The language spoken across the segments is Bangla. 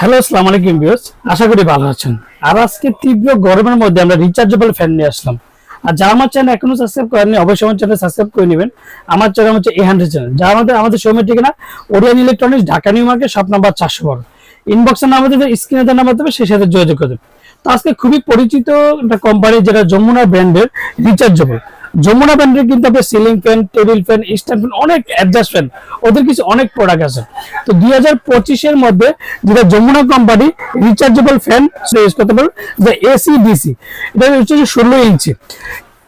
হ্যালো আসসালামু আলাইকুম ভিউয়ার্স আশা করি ভালো আছেন। আর আজকে তীব্র গরমের মধ্যে আমরা রিচার্জেবল ফ্যান নিয়ে আসলাম। আর যারা আমার চ্যানেল এখনও সাবস্ক্রাইব করেননি, অবশ্যই আমার চ্যানেল সাবস্ক্রাইব করে নেবেন। আমার চ্যানেল হচ্ছে এ হান্ড্রেড চ্যানেল যা আমাদের আমাদের শোমের ঠিকানা Orion electronics Dhaka new market shop number চারশো বারো। ইনবক্সের নাম দেবে স্ক্রিনে দেওয়ার নাম্বার দেবে সেই সাথে যোগাযোগ করবেন। তো আজকে খুবই পরিচিত একটা কোম্পানি যেটা যমুনা ব্র্যান্ডের রিচার্জেবল যমুনা ব্র্যান্ডের কিন্তু আপনার ceiling fan table fan stand fan অনেক অ্যাডজাস্ট ফ্যান ওদের কিছু অনেক প্রোডাক্ট আছে। তো দুই হাজার পঁচিশের মধ্যে যেটা Jamuna company rechargeable fan use করতে পারবে, যে এসি ডিসি এটা হচ্ছে ষোলো ইঞ্চি।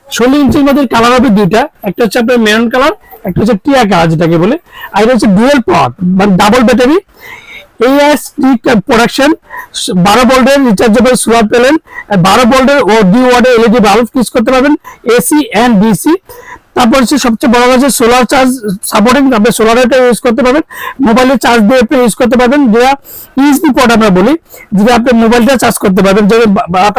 ষোলো ইঞ্চির মধ্যে কালার হবে দুইটা, একটা হচ্ছে আপনার মেরুন কালার একটা হচ্ছে টিয়া কালার যেটাকে বলে, আর এটা হচ্ছে ডুয়েল পাওয়ার মানে ডাবল ব্যাটারি এএস প্রোডাকশন বারো ভোল্টের রিচার্জেবল সোলার প্যানেল বারো ভোল্টের ও ডি ওয়ার্ডের এলইডি বাল্ব ইউজ করতে পারবেন এসি অ্যান্ড ডিসি তারপর হচ্ছে সবচেয়ে বড় কথা সোলার চার্জ সাপোর্টিং আপনি সোলার এটা ইউজ করতে পারবেন মোবাইলে চার্জ দিয়ে আপনি ইউজ করতে পারবেন যেটা ইউএসবি পোর্ট আমরা বলি, যেটা আপনি মোবাইলটা চার্জ করতে পারবেন। যে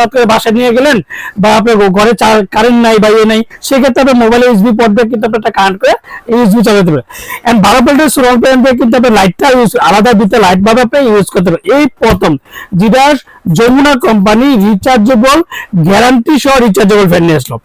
আপনার বাসায় নিয়ে গেলেন বা আপনার ঘরে কারেন্ট নাই বা ইয়ে নাই, সেক্ষেত্রে আপনি মোবাইলে ইউএসবি পোর্ট দিয়ে কিন্তু আপনি একটা কানেক্ট করে ইউএসবি চালাতে পারবেন। এন্ড বারো ভোল্টের সোলার প্যানেল দিয়ে কিন্তু আপনি লাইটটা ইউজ আলাদা দিতে লাইট ভাবে আপনি ইউজ করতে পারবেন। এই প্রথম যেটা যমুনা কোম্পানি রিচার্জেবল গ্যারান্টি সহ রিচার্জেবল ফ্যান নিয়ে আসলো।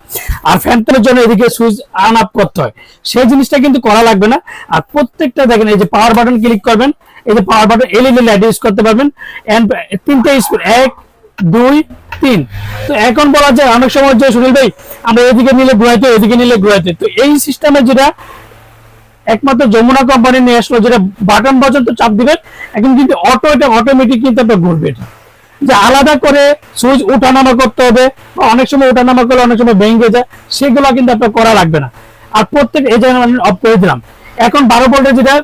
আর ফ্যানটার জন্য এদিকে সুইচ আন আপ করতে হয়। সেই জিনিসটা কিন্তু করা লাগবে না। আর প্রত্যেকটা দেখেন, এই যে পাওয়ার বাটন ক্লিক করবেন, এই যে power button LED light use করতে পারবেন। এন্ড তিনটে স্পিড এক, দুই, তিন। তো এখন বলা যায়, অনেক সময় যে সুনীল ভাই, আমরা এদিকে নিলে ঘুরাইতে এদিকে নিলে ঘুরাইতে তো। এই সিস্টেমে যেটা একমাত্র যমুনা কোম্পানি নিয়ে আসলো, যেটা বাটন পর্যন্ত চাপ দিবেন এখন কিন্তু অটো এটা অটোমেটিক কিন্তু আপনার ঘুরবে এটা। যে আলাদা করে সুইচ উঠানামা করতে হবে। অনেক সময় উঠানামা করলে অনেক সময় ভেঙে যায়। সেগুলো কিন্তু আপনার করা লাগবে না। আর প্রত্যেক এই জায়গায় অফ করে দিলাম। এখন বারো ভোল্টের যেটা,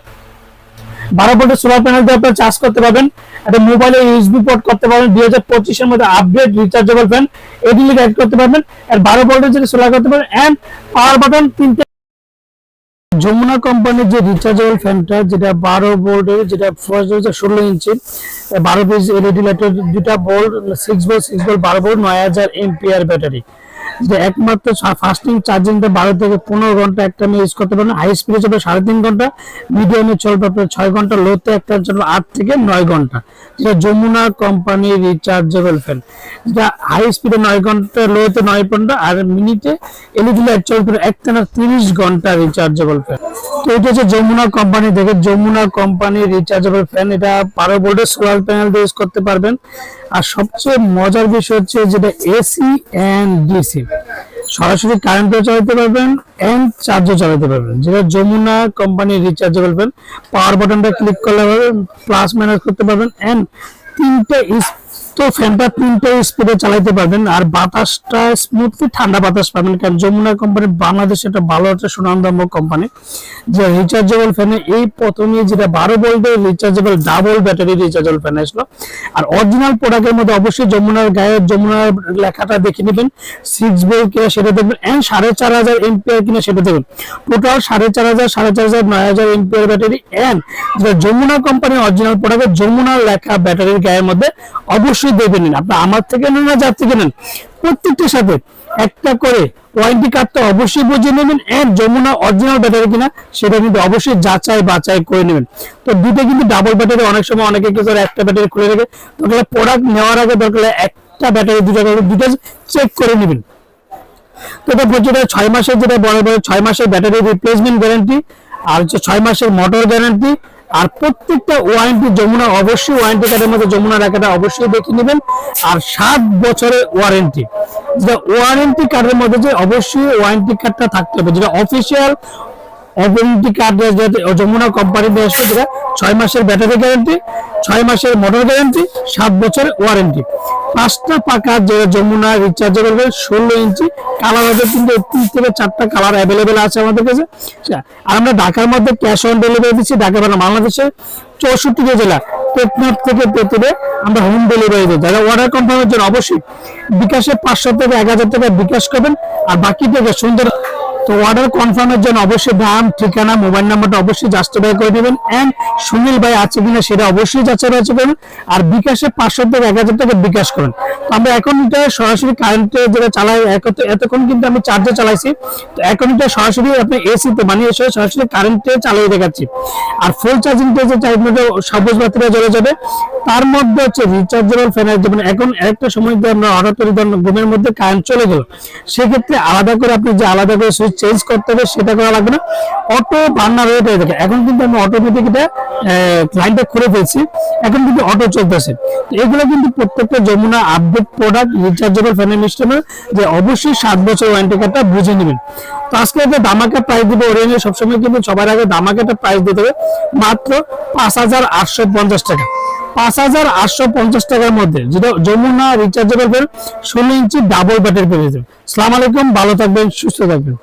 বারো ভোল্টের সোলার প্যানেল দিয়ে আপনার চার্জ করতে পারবেন। একটা মোবাইলে ইউএসবি পোর্ট করতে পারবেন। দুই হাজার পঁচিশের মধ্যে আপডেট রিচার্জেবল ফ্যান এডিলি অ্যাড করতে পারবেন। আর বারো ভোল্টের যেটা সোলার করতে পারবেন। এন্ড পাওয়ার বাটন তিনটে যমুনা কোম্পানির যে রিচার্জেবল ফ্যানটা যেটা বারো বোল্টের যেটা ষোলো ইঞ্চি বারো পিস এলইডি লাইটের দুটা volt six volt six volt বারো বোল্ট নয় হাজার এমপিআর ব্যাটারি যে একমাত্র ফাস্টিং চার্জিংটা বারো থেকে পনেরো ঘণ্টা একটা আমি ইউজ করতে পারবেন। হাই স্পিডে চলবে সাড়ে তিন ঘণ্টা মিডিয়ামে চলবে আপনার ছয় ঘণ্টা লোতে একটা চলবে আট থেকে নয় ঘণ্টা। যেটা যমুনা কোম্পানির রিচার্জেবল ফ্যান যেটা হাই স্পিডে নয় ঘণ্টা লোতে নয় ঘণ্টা, আর মিনিটে এলইডি লাইট চলবে একটানা তিরিশ ঘণ্টা রিচার্জেবল ফ্যান তো এটা হচ্ছে যমুনা কোম্পানি থেকে যমুনা কোম্পানির রিচার্জেবল ফ্যান এটা বারো ভোল্টের সোলার প্যানেল দিয়ে ইউজ করতে পারবেন। আর সবচেয়ে মজার বিষয় হচ্ছে যেটা এসি অ্যান্ড ডিসি সরাসরি কারেন্টও চালাতে পারবেন এন্ড চার্জও চালাতে পারবেন। যেটা যমুনা কোম্পানির রিচার্জেবল পেন পাওয়ার বাটনটা ক্লিক করলে পারবেন প্লাস মাইনাস করতে পারবেন এন্ড তিনটে তো ফ্যানটা তিনটে স্পিডে চালাইতে পারবেন। আর বাতাসটা স্মুথলি ঠান্ডা বাতাস পাবেন। কারণ যমুনা কোম্পানি বাংলাদেশে একটা ভালো একটা সুনামদাম্য কোম্পানি যে রিচার্জেবল ফ্যানে এই প্রথমে যেটা বারো ভোল্টের rechargeable double battery rechargeable fan আসলো। আর অরিজিনাল প্রোডাক্টের মধ্যে অবশ্যই যমুনার গায়ে যমুনার লেখাটা দেখে নেবেন। সিক্স ভোল্ট কিনা সেটা দেখবেন। এন্ড সাড়ে চার হাজার এমপিআর কিনা সেটা দেখবেন টোটাল সাড়ে চার হাজার, সাড়ে চার হাজার, নয় হাজার এমপিআর ব্যাটারি এন্ড যেটা যমুনা কোম্পানির অরিজিনাল প্রোডাক্টের যমুনার লেখা ব্যাটারির গায়ের মধ্যে অবশ্যই দেখে নিন। আপনি আমার থেকে নেন না যার থেকে নেন, প্রত্যেকটার সাথে একটা করে ওয়ারেন্টি কার্ডটা অবশ্যই বুঝে নেবেন এন্ড যমুনা অরিজিনাল ব্যাটারি কিনা, সেটা কিন্তু অবশ্যই যাচাই বাছাই করে নেবেন। তো দুটো কিন্তু ডাবল ব্যাটারি অনেক সময় অনেকে কি করে, একটা ব্যাটারি খুলে রেখে দরকার প্রোডাক্ট নেওয়ার আগে দরকার একটা ব্যাটারি দুটো দুটো চেক করে নেবেন। তো এটা যেটা ছয় মাসের যেটা বড় বড় ছয় মাসের ব্যাটারি রিপ্লেসমেন্ট গ্যারান্টি আর হচ্ছে ছয় মাসের মোটর গ্যারান্টি আর প্রত্যেকটা ওয়ারেন্টি যমুনা, অবশ্যই ওয়ারেন্টি কার্ডের মধ্যে যমুনা রাখাটা অবশ্যই দেখে নেবেন। আর সাত বছরের ওয়ারেন্টি যেটা ওয়ারেন্টি কার্ডের মধ্যে যে অবশ্যই ওয়ারেন্টি কার্ডটা থাকতে হবে। যেটা official warranty card Jamuna company দিয়ে আসবে, যেটা ছয় মাসের ব্যাটারি গ্যারান্টি ছয় মাসের মোটর গ্যারান্টি সাত বছরের ওয়ারেন্টি পাঁচটা পাকা যে যমুনা রিচার্জেবল ষোলো ইঞ্চি কালার হবে, কিন্তু তিন থেকে চারটা কালার অ্যাভেলেবেল আছে আমাদের কাছে। আর আমরা ঢাকার মধ্যে ক্যাশ অন ডেলিভারি দিচ্ছি, ঢাকা বাংলাদেশের চৌষট্টি জেলা টেকনাফ থেকে পেতুরে আমরা হোম ডেলিভারি দিই যারা অর্ডার কনফার্মের জন্য অবশ্যই বিকাশে পাঁচশো থেকে এক হাজার টাকা বিকাশ করবেন, আর বাকি থেকে সুন্দর তো অর্ডার কনফার্মের জন্য অবশ্যই দাম, ঠিকানা মোবাইল নাম্বারটা অবশ্যই জাস্টিফাই করে নেবেন এন্ড সুনীল ভাই আছে কিনা সেটা অবশ্যই যাচাই বাছাই করুন। আর বিকাশে পাঁচশো থেকে এক হাজার টাকা বিকাশ করুন। তো আমরা এখন এটা সরাসরি কারেন্টে যেটা চালাই এতক্ষণ কিন্তু আমি চার্জে চালাইছি। তো এখন এটা সরাসরি আপনি এসি তে মানে এসে সরাসরি কারেন্টে চালিয়ে দেখাচ্ছি। আর ফুল চার্জিং যে চার্জ মধ্যে সবুজ বাতিটা জ্বলে যাবে। তার মধ্যে হচ্ছে রিচার্জেবল ফ্যানের যেমন এখন একটা সময় আমরা হঠাৎ করে ঘুমের মধ্যে কারেন্ট চলে গেল। সেক্ষেত্রে আলাদা করে আপনি যে আলাদা করে সুইচ চেঞ্জ করতে হবে, সেটা করা লাগবে না। অটো বার্নার হয়ে থাকে এখন কিন্তু আমি অটোমেটিক এটা লাইনটা খুলে ফেলছি, এখন কিন্তু অটো চলতেছে। এগুলো কিন্তু প্রত্যেকটা যমুনা আপডেট প্রোডাক্ট রিচার্জেবল ফ্যানের মিস্টেমের যে অবশ্যই সাত বছর ওয়ারেন্টি কার্ডটা বুঝে নেবেন। তো আজকে একটা দামাকা প্রাইস দিব ওরিয়েন্টে সবসময় কিন্তু সবার আগে দামাকা একটা প্রাইস দিতে হবে, মাত্র পাঁচ হাজার আটশো পঞ্চাশ টাকা। পাঁচ হাজার আটশো পঞ্চাশ টাকার মধ্যে যেটা যমুনা রিচার্জেবল ষোলো ইঞ্চি ডাবল ব্যাটারি পেয়ে যাবেন। সালাম আলাইকুম, ভালো থাকবেন, সুস্থ থাকবেন।